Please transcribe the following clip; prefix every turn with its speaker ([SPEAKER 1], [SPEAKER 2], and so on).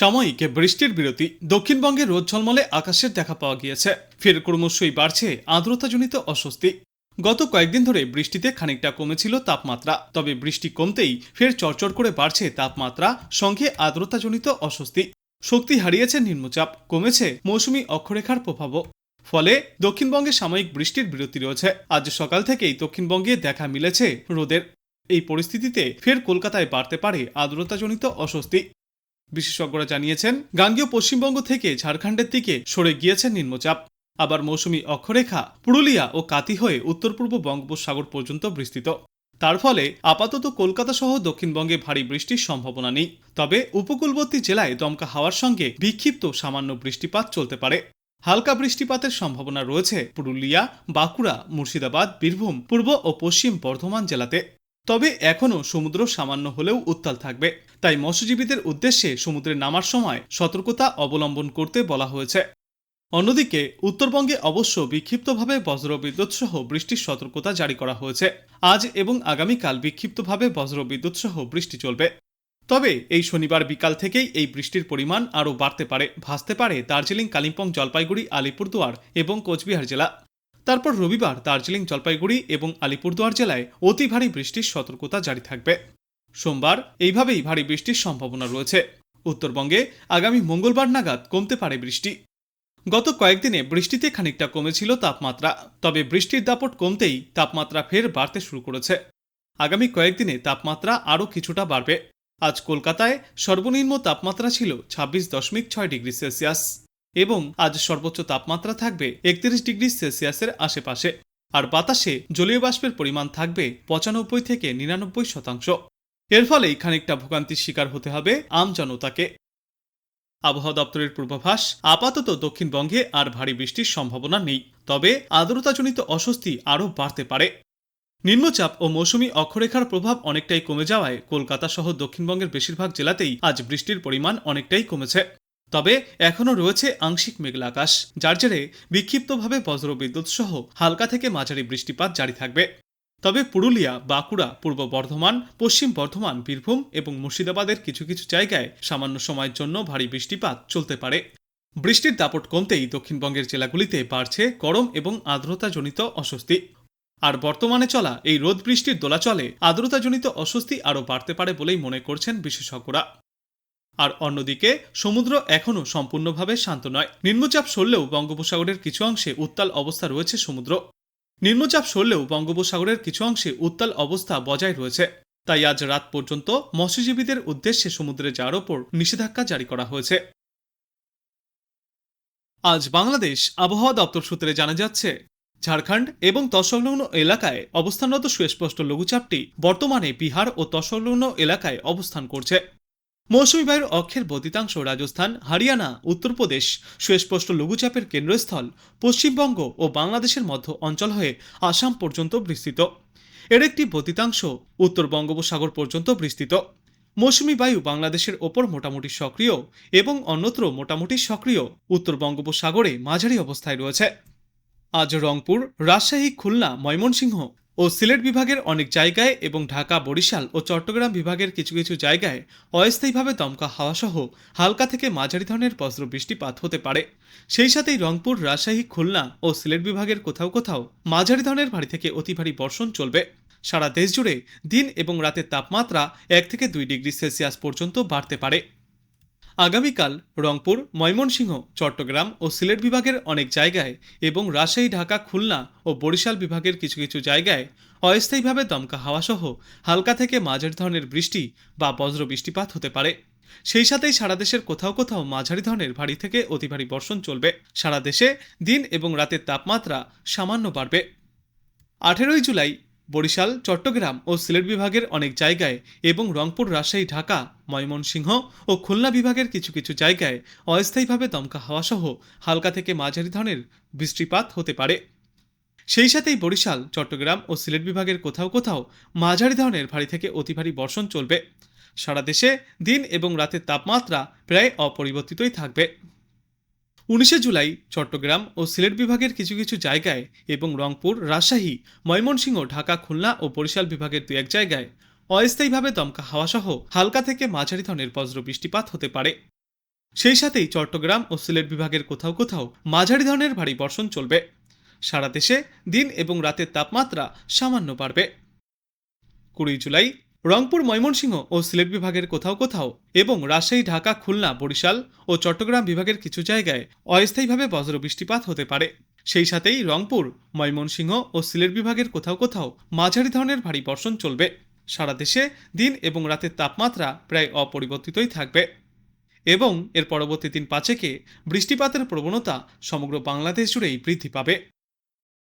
[SPEAKER 1] সাময়িক বৃষ্টির বিরতি দক্ষিণবঙ্গে রোদ ঝলমলে আকাশের দেখা পাওয়া গিয়েছে ফের ক্রমশই বাড়ছে আর্দ্রতাজনিত অস্বস্তি গত কয়েকদিন ধরে বৃষ্টিতে খানিকটা কমেছিল তাপমাত্রা তবে বৃষ্টি কমতেই ফের চরচর করে বাড়ছে তাপমাত্রা সঙ্গে আর্দ্রতাজনিত অস্বস্তি শক্তি হারিয়েছে নিম্নচাপ কমেছে মৌসুমি অক্ষরেখার প্রভাবও ফলে দক্ষিণবঙ্গে সাময়িক বৃষ্টির বিরতি রয়েছে আজ সকাল থেকেই দক্ষিণবঙ্গে দেখা মিলেছে রোদের এই পরিস্থিতিতে ফের কলকাতায় বাড়তে পারে আর্দ্রতাজনিত অস্বস্তি বিশেষজ্ঞরা জানিয়েছেন গাঙ্গীয় পশ্চিমবঙ্গ থেকে ঝাড়খণ্ডের দিকে সরে গিয়েছে নিম্নচাপ আবার মৌসুমি অক্ষরেখা পুরুলিয়া ও কাতি হয়ে উত্তর পূর্ব বঙ্গোপসাগর পর্যন্ত বিস্তৃত তার ফলে আপাতত কলকাতা সহ দক্ষিণবঙ্গে ভারী বৃষ্টির সম্ভাবনা নেই তবে উপকূলবর্তী জেলায় দমকা হাওয়ার সঙ্গে বিক্ষিপ্ত সামান্য বৃষ্টিপাত চলতে পারে হালকা বৃষ্টিপাতের সম্ভাবনা রয়েছে পুরুলিয়া বাঁকুড়া মুর্শিদাবাদ বীরভূম পূর্ব ও পশ্চিম বর্ধমান জেলাতে তবে এখনও সমুদ্র সামান্য হলেও উত্তাল থাকবে তাই মৎস্যজীবীদের উদ্দেশ্যে সমুদ্রে নামার সময় সতর্কতা অবলম্বন করতে বলা হয়েছে অন্যদিকে উত্তরবঙ্গে অবশ্য বিক্ষিপ্তভাবে বজ্রবিদ্যুৎ সহ বৃষ্টির সতর্কতা জারি করা হয়েছে আজ এবং আগামীকাল বিক্ষিপ্তভাবে বজ্রবিদ্যুৎ সহ বৃষ্টি চলবে তবে এই শনিবার বিকাল থেকেই এই বৃষ্টির পরিমাণ আরও বাড়তে পারে ভাসতে পারে দার্জিলিং কালিম্পং জলপাইগুড়ি আলিপুরদুয়ার এবং কোচবিহার জেলা তারপর রবিবার দার্জিলিং জলপাইগুড়ি এবং আলিপুরদুয়ার জেলায় অতি ভারী বৃষ্টির সতর্কতা জারি থাকবে সোমবার এইভাবেই ভারী বৃষ্টির সম্ভাবনা রয়েছে উত্তরবঙ্গে আগামী মঙ্গলবার নাগাদ কমতে পারে বৃষ্টি গত কয়েকদিনে বৃষ্টিতে খানিকটা কমেছিল তাপমাত্রা তবে বৃষ্টির দাপট কমতেই তাপমাত্রা ফের বাড়তে শুরু করেছে আগামী কয়েকদিনে তাপমাত্রা আরও কিছুটা বাড়বে আজ কলকাতায় সর্বনিম্ন তাপমাত্রা ছিল ছাব্বিশ দশমিক ছয় ডিগ্রি সেলসিয়াস এবং আজ সর্বোচ্চ তাপমাত্রা থাকবে একত্রিশ ডিগ্রি সেলসিয়াসের আশেপাশে আর বাতাসে জলীয় বাষ্পের পরিমাণ থাকবে পঁচানব্বই থেকে নিরানব্বই শতাংশ এর ফলেই খানিকটা ভোগান্তির শিকার হতে হবে আমজনতাকে আবহাওয়া দপ্তরের পূর্বাভাস আপাতত দক্ষিণবঙ্গে আর ভারী বৃষ্টির সম্ভাবনা নেই তবে আর্দ্রতাজনিত অস্বস্তি আরও বাড়তে পারে নিম্নচাপ ও মৌসুমি অক্ষরেখার প্রভাব অনেকটাই কমে যাওয়ায় কলকাতা সহ দক্ষিণবঙ্গের বেশিরভাগ জেলাতেই আজ বৃষ্টির পরিমাণ অনেকটাই কমেছে তবে এখনও রয়েছে আংশিক মেঘলা আকাশ যার জেরে বিক্ষিপ্তভাবে বজ্রবিদ্যুৎ সহ হালকা থেকে মাঝারি বৃষ্টিপাত জারি থাকবে তবে পুরুলিয়া বাঁকুড়া পূর্ব বর্ধমান পশ্চিম বর্ধমান বীরভূম এবং মুর্শিদাবাদের কিছু কিছু জায়গায় সামান্য সময়ের জন্য ভারী বৃষ্টিপাত চলতে পারে বৃষ্টির দাপট কমতেই দক্ষিণবঙ্গের জেলাগুলিতে বাড়ছে গরম এবং আর্দ্রতাজনিত অস্বস্তি আর বর্তমানে চলা এই রোদ বৃষ্টির দোলাচলে আর্দ্রতাজনিত অস্বস্তি আরও বাড়তে পারে বলেই মনে করছেন বিশেষজ্ঞরা আর অন্যদিকে সমুদ্র এখনও সম্পূর্ণভাবে শান্ত নয় নিম্নচাপ সরলেও বঙ্গোপসাগরের কিছু অংশে উত্তাল অবস্থা রয়েছে সমুদ্র নিম্নচাপ সরলেও বঙ্গোপসাগরের কিছু অংশে উত্তাল অবস্থা বজায় রয়েছে তাই আজ রাত পর্যন্ত মৎস্যজীবীদের উদ্দেশ্যে সমুদ্রে যাওয়ার ওপর নিষেধাজ্ঞা জারি করা হয়েছে
[SPEAKER 2] আজ বাংলাদেশ আবহাওয়া দপ্তর সূত্রে জানা যাচ্ছে ঝাড়খণ্ড এবং তসংলগ্ন এলাকায় অবস্থানরত সুস্পষ্ট লঘুচাপটি বর্তমানে বিহার ও তসংলগ্ন এলাকায় অবস্থান করছে মৌসুমী বায়ুর অক্ষের বদিতাংশ রাজস্থান হারিয়ানা উত্তরপ্রদেশ সুস্পষ্ট লঘুচাপের কেন্দ্রস্থল পশ্চিমবঙ্গ ও বাংলাদেশের মধ্য অঞ্চল হয়ে আসাম পর্যন্ত বিস্তৃত এর একটি বদিতাংশ উত্তর বঙ্গোপসাগর পর্যন্ত বিস্তৃত মৌসুমী বায়ু বাংলাদেশের ওপর মোটামুটি সক্রিয় এবং অন্যত্র মোটামুটি সক্রিয় উত্তর বঙ্গোপসাগরে মাঝারি অবস্থায় রয়েছে আজ রংপুর রাজশাহী খুলনা ময়মনসিংহ ও সিলেট বিভাগের অনেক জায়গায় এবং ঢাকা বরিশাল ও চট্টগ্রাম বিভাগের কিছু কিছু জায়গায় অস্থায়ীভাবে দমকা হাওয়াসহ হালকা থেকে মাঝারি ধরনের বজ্র বৃষ্টিপাত হতে পারে সেই সাথেই রংপুর রাজশাহী খুলনা ও সিলেট বিভাগের কোথাও কোথাও মাঝারি ধরনের ভারী থেকে অতি ভারী বর্ষণ চলবে সারা দেশ জুড়ে দিন এবং রাতের তাপমাত্রা এক থেকে দুই ডিগ্রি সেলসিয়াস পর্যন্ত বাড়তে পারে আগামীকাল রংপুর ময়মনসিংহ চট্টগ্রাম ও সিলেট বিভাগের অনেক জায়গায় এবং রাজশাহী ঢাকা খুলনা ও বরিশাল বিভাগের কিছু কিছু জায়গায় অস্থায়ীভাবে দমকা হাওয়াসহ হালকা থেকে মাঝারি ধরনের বৃষ্টি বা বজ্র বৃষ্টিপাত হতে পারে সেই সাথেই সারা দেশের কোথাও কোথাও মাঝারি ধরনের ভারী থেকে অতি ভারী বর্ষণ চলবে সারা দেশে দিন এবং রাতের তাপমাত্রা সামান্য বাড়বে আঠেরোই জুলাই বরিশাল চট্টগ্রাম ও সিলেট বিভাগের অনেক জায়গায় এবং রংপুর রাজশাহী ঢাকা ময়মনসিংহ ও খুলনা বিভাগের কিছু কিছু জায়গায় অস্থায়ীভাবে দমকা হাওয়াসহ হালকা থেকে মাঝারি ধরনের বৃষ্টিপাত হতে পারে সেই সাথেই বরিশাল চট্টগ্রাম ও সিলেট বিভাগের কোথাও কোথাও মাঝারি ধরনের ভারী থেকে অতি ভারী বর্ষণ চলবে সারা দেশে দিন এবং রাতের তাপমাত্রা প্রায় অপরিবর্তিতই থাকবে উনিশে জুলাই চট্টগ্রাম ও সিলেট বিভাগের কিছু কিছু জায়গায় এবং রংপুর রাজশাহী ময়মনসিংহ ঢাকা খুলনা ও বরিশাল বিভাগের দু এক জায়গায় অস্থায়ীভাবে দমকা হাওয়াসহ হালকা থেকে মাঝারি ধরনের বজ্র বৃষ্টিপাত হতে পারে সেই সাথেই চট্টগ্রাম ও সিলেট বিভাগের কোথাও কোথাও মাঝারি ধরনের ভারী বর্ষণ চলবে সারা দেশে দিন এবং রাতের তাপমাত্রা সামান্য বাড়বে কুড়ি জুলাই রংপুর ময়মনসিংহ ও সিলেট বিভাগের কোথাও কোথাও এবং রাজশাহী ঢাকা খুলনা বরিশাল ও চট্টগ্রাম বিভাগের কিছু জায়গায় অস্থায়ীভাবে বজ্র বৃষ্টিপাত হতে পারে সেই সাথেই রংপুর ময়মনসিংহ ও সিলেট বিভাগের কোথাও কোথাও মাঝারি ধরনের ভারী বর্ষণ চলবে সারা দেশে দিন এবং রাতের তাপমাত্রা প্রায় অপরিবর্তিতই থাকবে এবং এর পরবর্তী দিন পাঁচেকে বৃষ্টিপাতের প্রবণতা সমগ্র বাংলাদেশ জুড়েই বৃদ্ধি পাবে